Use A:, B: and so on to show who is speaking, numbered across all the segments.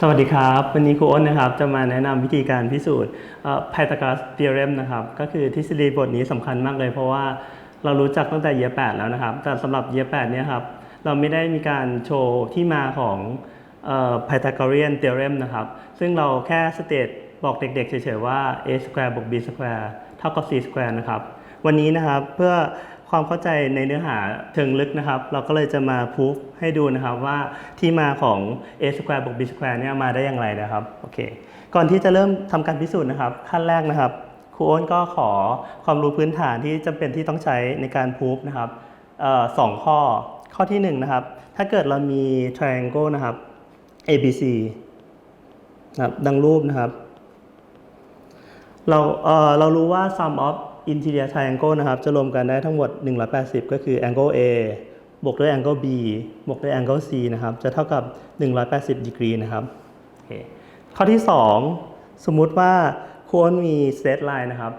A: สวัสดีครับ วันนี้ครูอ้นนะครับจะมาแนะนำวิธีการพิสูจน์ไพทาก o ัส theorem นะครับก็คือทฤษฎีบทนี้สำคัญมากเลย เพราะว่าเรารู้จักตั้งแต่เยีย8แล้วนะครับ แต่สำหรับเยีย8เนี่ยครับเราไม่ได้มีการโชว์ที่มาของไพทากรียน theorem นะครับซึ่งเราแค่สเตตบอกเด็กๆเฉยๆว่า a square บวก b square เท่ากับ c square นะครับวันนี้นะครับเพื่อ ความเข้าใจในเนื้อหาเชิงลึกนะครับ เราก็เลยจะมาพูฟให้ดูนะครับว่าที่มาของ a square บวก b square เนี่ยมาได้อย่างไรนะครับโอเคก่อนที่จะเริ่มทำการพิสูจน์นะครับขั้นแรกนะครับครูโอนก็ขอความรู้พื้นฐานที่จำเป็นที่ต้องใช้ในการพูฟนะครับออสองข้อข้อที่หนึ่งนะครับถ้าเกิดเรามี triangle นะครับ ABC นะครับดังรูปนะครับเราเเรารู้ว่า sum of interior triangle นะครับ จะรวมกันได้ทั้งหมด 180 ก็คือ angle A บวกด้วย angle B บวกด้วย angle C นะครับ จะเท่ากับ 180 degree นะครับข้อที่ 2 สมมุติว่าโค้นมี straight line นะครับ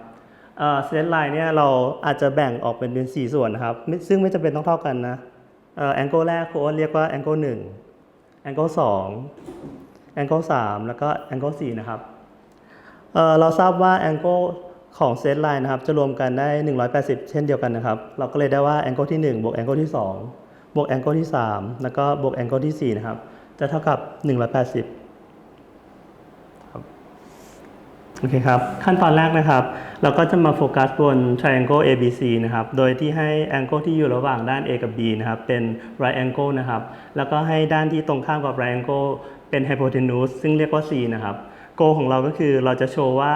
A: เอ่อ straight line เนี่ยเราอาจจะแบ่งออกเป็นเป็น 4 ส่วนนะครับ ซึ่งไม่จำเป็นต้องเท่ากันนะเอ่อ angle แรกโค้นเรียกว่า angle 1 angle 2 angle 3แองโกลสามแล้วก็ angle 4นะครับเอ่อเราทราบว่า angle ของเซตไลน์นะครับจะรวมกันได้ 180 เช่นเดียวกันนะครับ เราก็เลยได้ว่า angle ที่ 1 บวก angle ที่ 2 บวก angle ที่ 3 แล้วก็บวก angle ที่ 4 นะครับ จะเท่ากับ 180ครับโอเคครับ ขั้นตอนแรกนะครับ เราก็จะมาโฟกัสบน triangle ABC นะครับ โดยที่ให้ angle ที่อยู่ระหว่างด้าน A กับ B นะครับ เป็น right angle นะครับ แล้วก็ให้ด้านที่ตรงข้ามกับ right angle เป็น hypotenuse ซึ่งเรียกว่า C นะครับ โกของเราก็คือเราจะโชว์ว่า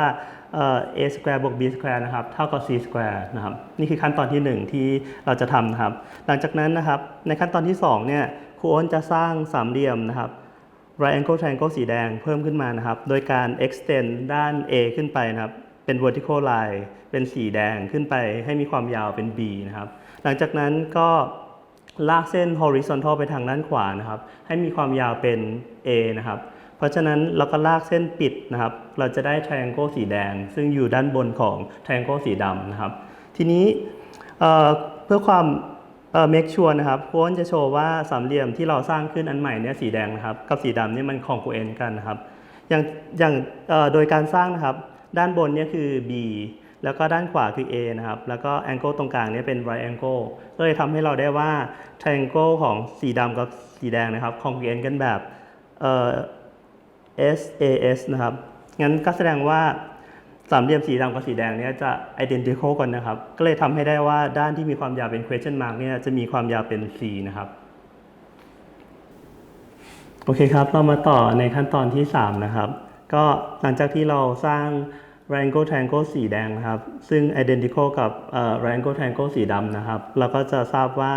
A: a square บวก b square นะครับ เท่ากับ c square นะครับ นี่คือขั้นตอนที่ 1 ที่เราจะทำนะครับ หลังจากนั้นนะครับ ในขั้นตอนที่ 2 เนี่ย ครูอ้นจะสร้างสามเหลี่ยมนะครับ right angle triangle สีแดงเพิ่มขึ้นมานะครับ โดยการ extend ด้าน a ขึ้นไปนะครับ เป็น vertical line เป็นสีแดงขึ้นไปให้มีความยาวเป็น b นะครับ หลังจากนั้นก็ลากเส้น horizontal ไปทางด้านขวานะครับ ให้มีความยาวเป็น a นะครับ เพราะฉะนั้นเราก็ลากเส้นปิดนะครับ เราจะได้ triangle สีแดง ซึ่งอยู่ด้านบนของ triangle สีดำนะครับ ทีนี้เเพื่อความเอ่อ make sure นะครับโค้นจะโชว์ว่าสามเหลี่ยมที่เราสร้างขึ้นอันใหม่เนี่ยสีแดงนะครับ กับสีดำเนี่ยมัน congruent กันนะครับ อย่างอย่างโดยการสร้างนะครับ ด้านบนเนี่ยคือ B แล้วก็ด้านขวาคือ A นะครับ แล้วก็ angle ตรงกลางเนี่ยเป็น right angle ก็เลยทำให้เราได้ว่า triangle ของสีดำกับสีแดงนะครับ congruent กันแบบเอ่อ SAS นะครับ งั้นก็แสดงว่าสามเหลี่ยมสีดำกับสีแดงเนี่ยจะ identical กันนะครับ ก็เลยทำให้ได้ว่าด้านที่มีความยาวเป็น question mark เนี่ยจะมีความยาวเป็น C นะครับ โอเคครับ เรามาต่อในขั้นตอนที่ 3 นะครับ ก็หลังจากที่เราสร้าง triangle triangle สีแดงนะครับ ซึ่ง identical กับเอ่อ triangle triangle สีดำนะครับ เราก็จะทราบว่า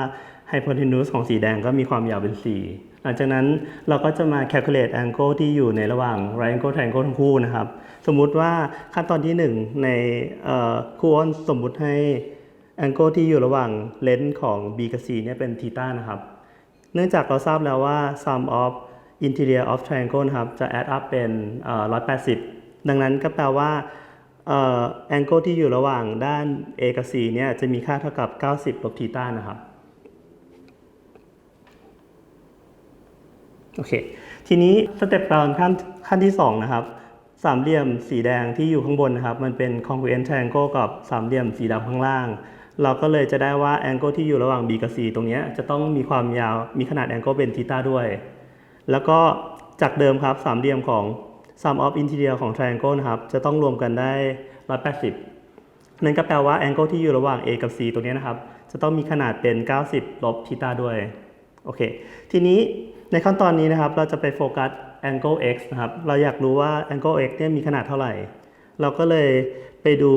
A: hypotenuse ของสีแดงก็มีความยาวเป็น 4 หลังจากนั้นเราก็จะมา calculate angle ที่อยู่ในระหว่าง triangle triangle ทั้งคู่นะครับ สมมุติว่าขั้นตอนที่ 1 ในครูอ้นสมมุติให้ angle ที่อยู่ระหว่างเลนส์ของ b กับ c เนี่ยเป็น theta นะครับ เนื่องจากเราทราบแล้วว่า sum of interior of triangle นะครับ จะ add up เป็นเอ่อ180 ดังนั้นก็แปลว่าเอ่อ angle ที่อยู่ระหว่างด้าน A กับ C เนี่ยจะมีค่าเท่ากับ 90ลบ theta นะครับ โอเค ทีนี้สเต็ปตอนขั้นขั้นที่ 2 นะครับ สามเหลี่ยมสีแดงที่อยู่ข้างบนนะครับ มันเป็น congruent triangle กับสามเหลี่ยมสีดำข้างล่าง เราก็เลยจะได้ว่า angle ที่อยู่ระหว่าง B กับ C ตรงนี้จะต้องมีความยาวมีขนาด angle เป็น theta ด้วย แล้วก็จากเดิมครับสามเหลี่ยมของ sum of interior ของ triangle นะครับ จะต้องรวมกันได้ 180 นั่นก็แปลว่า angle ที่อยู่ระหว่าง A กับ C ตรงนี้นะครับ จะต้องมีขนาดเป็น 90 ลบ theta ด้วย โอเค ทีนี้ ในขั้นตอนนี้นะครับเราจะไปโฟกัส angle x นะครับ เราอยากรู้ว่า angle x เนี่ยมีขนาดเท่าไหร่ เราก็เลยไปดู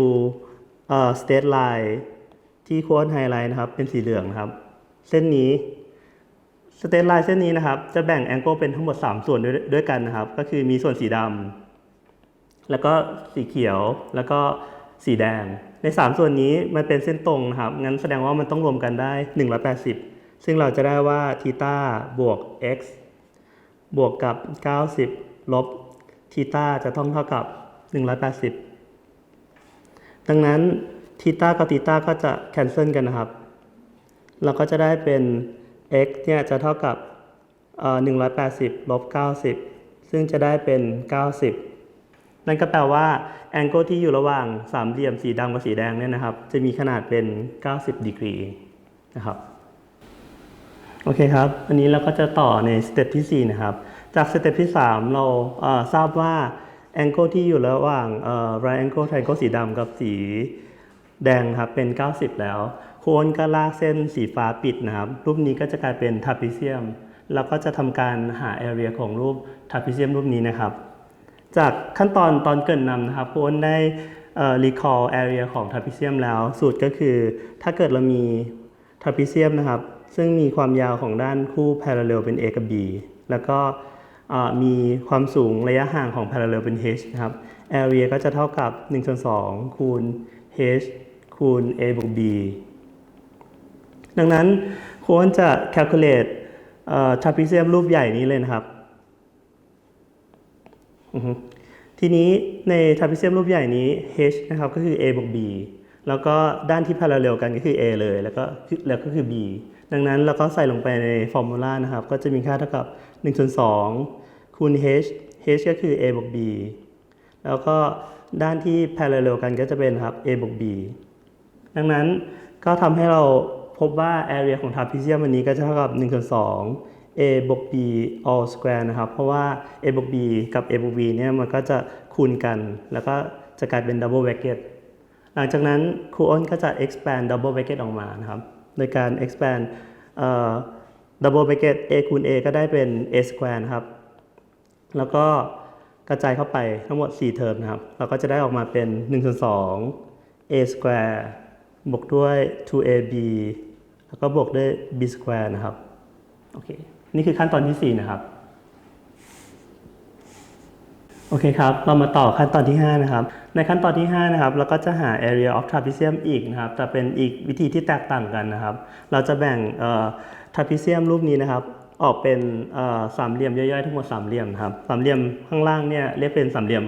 A: เอ่อ state line ที่โค้ดไฮไลท์นะครับ เป็นสีเหลืองนะครับ เส้นนี้ state line เส้นนี้นะครับ จะแบ่ง angle เป็นทั้งหมด 3 ส่วนด้วยด้วยกันนะครับ ก็คือมีส่วนสีดำแล้วก็สีเขียวแล้วก็สีแดง ใน 3 ส่วนนี้มันเป็นเส้นตรงนะครับ งั้นแสดงว่ามันต้องรวมกันได้ 180 ซึ่งเราจะได้ว่าทีตาบวก x บวกกับ 90 ลบทีตาจะต้องเท่ากับ 180 ดังนั้นทีตากับทีตาก็จะแคนเซิลกันนะครับ เราก็จะได้เป็น x เนี่ยจะเท่ากับเอ่อ180 ลบ 90 ซึ่งจะได้เป็น 90 นั่นก็แปลว่าแองเกิลที่อยู่ระหว่างสามเหลี่ยมสีดำกับสีแดงเนี่ยนะครับ จะมีขนาดเป็น 90ดีกรีนะครับ โอเคครับ อันนี้เราก็จะต่อในสเต็ปที่ 4 นะครับ จากสเต็ปที่ 3 เราเทราบว่าแองเกิลที่อยู่ระหว่างเอ่อ right angle triangle สีดำกับสีแดงครับเป็น 90 แล้ว โคนก็ลากเส้นสีฟ้าปิดนะครับ รูปนี้ก็จะกลายเป็นท a ปิเซียมแล้วก็จะทำการหา area ของรูปท a ปิเซียมรูปนี้นะครับ จากขั้นตอนตอนเกินนำนะครับคุณอ้นได้เอ่อ recall area ของ trapezium แล้ว สูตรก็คือถ้าเกิดเรามี trapezium นะครับ ซึ่งมีความยาวของด้านคู่ parallel เป็น a กับ b แล้วก็มีความสูงระยะห่างของ parallel เป็น h นะครับ area ก็จะเท่ากับ1ส่วน2คูณ h คูณ a บวก b ดังนั้นคุณอ้นจะ calculate เอ่อ trapezium รูปใหญ่นี้เลยนะครับ ทีนี้ในท a ปิเซียมรูปใหญ่นี้ h นะครับก็คือ a บวก b แล้วก็ด้านที่ parallel กันก็คือ a เลย แล้วก็แล้วก็คือ b ดังนั้นเราก็ใส่ลงไปในฟอร์มูลานะครับ ก็จะมีค่าเท่ากับ1ส่วน2คูณ h h ก็คือ a บวก b แล้วก็ด้านที่ parallel กันก็จะเป็นครับ a บวก b ดังนั้นก็ทำให้เราพบว่า area ของ trapezium อันนี้ก็จะเท่ากับ1ส่วน2 a บวก b all square นะครับ เพราะว่า a บวก b กับ a บวก b เนี่ยมันก็จะคูณกัน แล้วก็จะกลายเป็น double bracket หลังจากนั้นครูอ้นก็จะ expand double bracket ออกมานะครับ โดยการ expand double bracket a คูณ a ก็ได้เป็น a square นะครับ แล้วก็กระจายเข้าไปทั้งหมด 4 เทอมนะครับ เราก็จะได้ออกมาเป็น1ส่วน2 a square บวกด้วย 2ab แล้วก็บวกด้วย b square นะครับ โอเค นี่คือขั้นตอนที่ 4 นะครับ โอเคครับ เรามาต่อขั้นตอนที่ 5 นะครับ ในขั้นตอนที่ 5 นะครับ เราก็จะหา area of trapezium อีกนะครับ แต่เป็นอีกวิธีที่แตกต่างกันนะครับ เราจะแบ่ง trapezium รูปนี้นะครับ ออกเป็นสามเหลี่ยมย่อยๆ ทั้งหมดสามเหลี่ยมนะครับ สามเหลี่ยมข้างล่างเนี่ยเรียกเป็นสามเหลี่ยม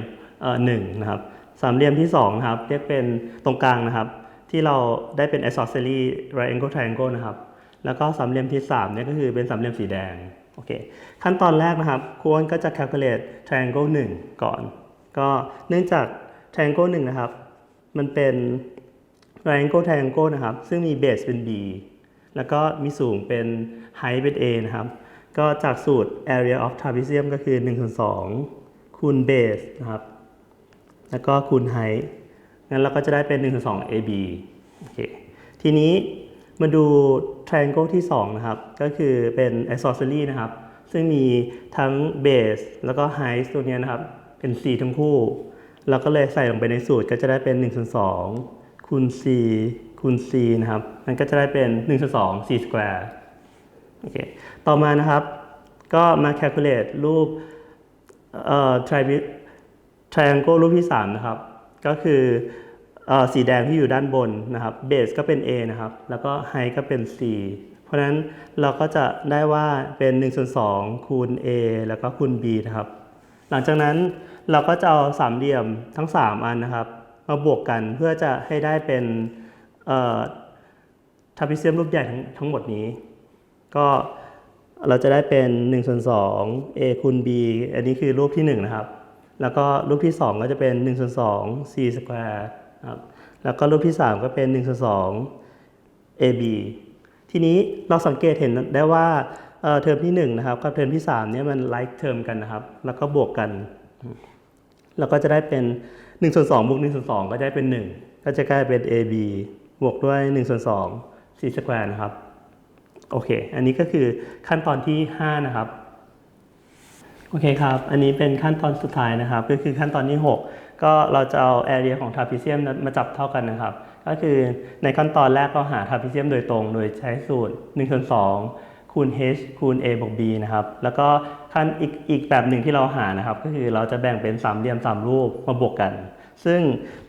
A: หนึ่งนะครับ สามเหลี่ยมที่2นะครับ เรียกเป็นตรงกลางนะครับ ที่เราได้เป็น isosceles right angle triangle นะครับ แล้วก็สามเหลี่ยมที่3เนี่ยก็คือเป็นสามเหลี่ยมสีแดง โอเคขั้นตอนแรกนะครับครูอ้นก็จะ calculate triangle 1 ก่อน ก็เนื่องจาก triangle 1 นะครับ มันเป็น triangle triangle นะครับ ซึ่งมี base เป็น b แล้วก็มีสูงเป็น height เป็น a นะครับ ก็จากสูตร area of trapezium ก็คือ1ส่วน2คูณ base นะครับ แล้วก็คูณ height งั้นเราก็จะได้เป็น1ส่วน2 ab โอเคทีนี้ มาดู triangle ที่ 2 นะครับ ก็คือเป็น isosceles นะครับ ซึ่งมีทั้ง base แล้วก็ height ตัวเนี้ยนะครับ เป็น c ทั้งคู่ เราก็เลยใส่ลงไปในสูตรก็จะได้เป็น1ส่วน2คูณ c คูณ c นะครับ มันก็จะได้เป็น1ส่วน2 c square โอเค ต่อมานะครับ ก็มา calculate รูปเอ่อ tri- triangle รูปที่ 3 นะครับ ก็คือ สีแดงที่อยู่ด้านบนนะครับ base ก็เป็น a นะครับ แล้วก็ height ก็เป็น c เพราะฉะนั้นเราก็จะได้ว่าเป็น1ส่วน2คูณ a แล้วก็คูณ b นะครับ หลังจากนั้นเราก็จะเอาสามเหลี่ยมทั้ง 3 อันนะครับ มาบวกกันเพื่อจะให้ได้เป็นทาพิเซียมรูปใหญ่ทั้งทั้งหมดนี้ ก็เราจะได้เป็น1ส่วน2 a คูณ b อันนี้คือรูปที่ 1 นะครับ แล้วก็รูปที่ 2 ก็จะเป็น1ส่วน2 c square นะ ครับแล้วก็รูปที่ 3 ก็เป็น1ส่วน2 ab ทีนี้เราสังเกตเห็นได้ว่าเอ่อเทอมที่1นะครับกับเทอมที่3เนี่ยมันไลค์เทอมกันนะครับ แล้วก็บวกกันเราก็จะได้เป็น1ส่วน2บวก1ส่วน2ก็จะได้เป็น 1 ก็จะกลายเป็น ab บวกด้วย1ส่วน2 c square นะครับ โอเค อันนี้ก็คือขั้นตอนที่ 5 นะครับ โอเคครับ อันนี้เป็นขั้นตอนสุดท้ายนะครับ ก็คือขั้นตอนที่ 6 ก็เราจะเอา area ของ trapezium นั้นมาจับเท่ากันนะครับ ก็คือในขั้นตอนแรกเราหา trapezium โดยตรง โดยใช้สูตร1ส่วน2คูณ h คูณ a บวก b นะครับ แล้วก็ขั้นอีกอีกแบบหนึ่งที่เราหานะครับ ก็คือเราจะแบ่งเป็นสามเหลี่ยมสามรูปมาบวกกัน ซึ่ง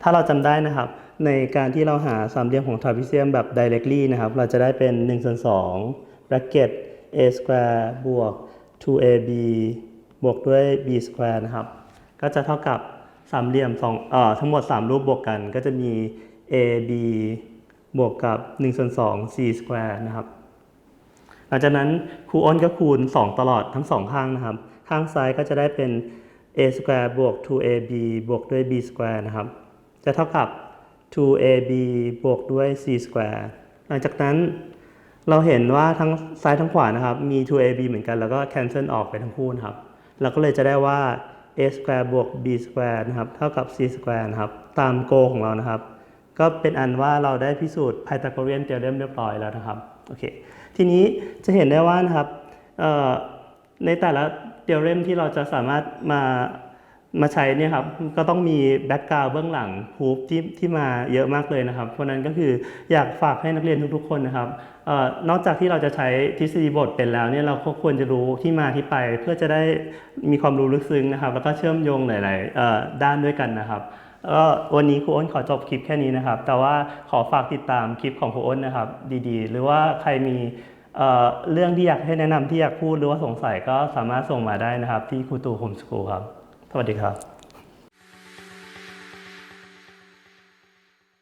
A: ถ้าเราจำได้นะครับ ในการที่เราหาสามเหลี่ยมของ trapezium แบบ directly นะครับ เราจะได้เป็น1ส่วน2 bracket a square บวก 2ab บวกด้วย b square นะครับ ก็จะเท่ากับ สามเหลี่ยมสองเอ่อทั้งหมด 3 รูปบวกกันก็จะมี ab บวกกับ1ส่วน2 c square นะครับ หลังจากนั้นครูอ้นก็คูณ 2 ตลอดทั้งสองข้างนะครับ ข้างซ้ายก็จะได้เป็น a square บวก 2ab บวกด้วย b square นะครับ จะเท่ากับ 2ab บวกด้วย c square หลังจากนั้นเราเห็นว่าทั้งซ้ายทั้งขวานะครับ มี 2ab เหมือนกันแล้วก็ cancel ออกไปทั้งคู่นะครับ เราก็เลยจะได้ว่า a square บวก b square นะครับ เท่ากับ c square นะครับ ตามโกของเรานะครับ ก็เป็นอันว่าเราได้พิสูจน์ Pythagorean theorem เรียบร้อยแล้วนะครับ โอเค ทีนี้จะเห็นได้ว่านะครับในแต่ละ theorem ที่เราจะสามารถมา มาใช้เนี่ยครับก็ต้องมีแบ็กกราวด์เบื้องหลัง proof ที่ที่มาเยอะมากเลยนะครับ เพราะนั้นก็คืออยากฝากให้นักเรียนทุกๆคนนะครับออนอกจากที่เราจะใช้ทฤษฎีบทเป็นแล้วเนี่ยเราก็ควรจะรู้ที่มาที่ไป เพื่อจะได้มีความรู้ลึกซึ้งนะครับ แล้วก็เชื่อมโยงหลายๆด้านด้วยกันนะครับก็วันนี้ครูอ้นขอจบคลิปแค่นี้นะครับ แต่ว่าขอฝากติดตามคลิปของครูอ้นนะครับ ดีๆ หรือว่าใครมีเเรื่องที่อยากให้แนะนำที่อยากพูดหรือว่าสงสัยก็สามารถส่งมาได้นะครับ ที่ครูตูโฮมสกูลครับ สวัสดีครับ